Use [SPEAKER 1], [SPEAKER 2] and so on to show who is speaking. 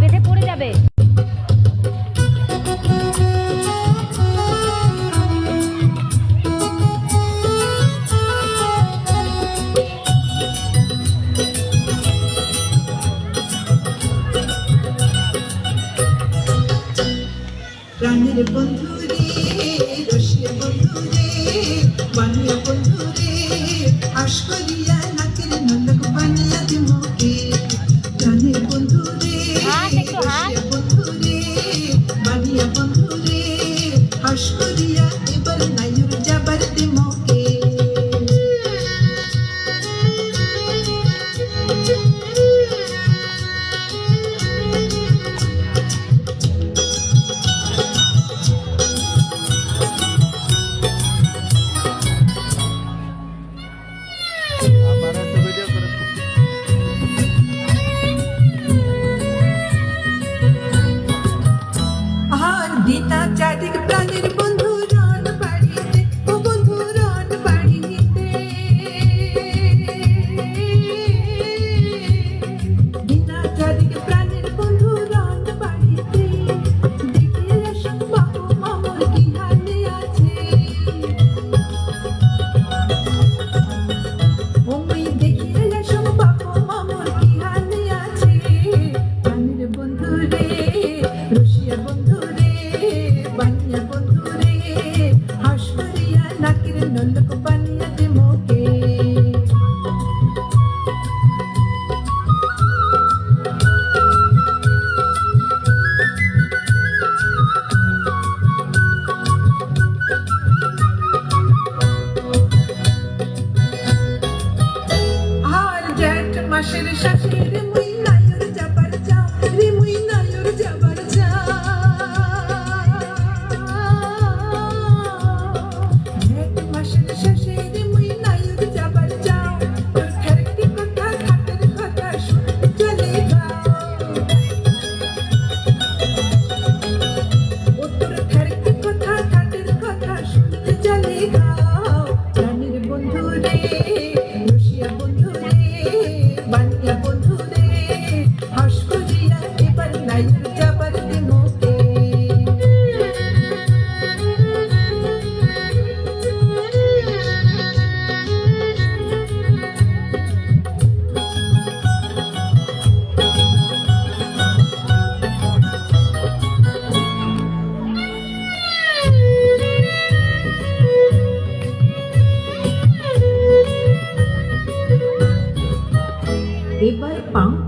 [SPEAKER 1] বেঁধে পড়ে যাবে।
[SPEAKER 2] প্রাণের বন্ধু বাঁশের শাসে রে মুই নায়র যাবার যা রে মুই নায়র যাবার যা এক বাঁশের শাসে রে মুই নায়র যাবার যা তোর ঠেরকি কথা, খাটের কথা শুনতে চলে যা ও তোর ঠেরকি কথা, খাটের কথা শুনতে চলে যা জানির বন্ধু রে। they buy pound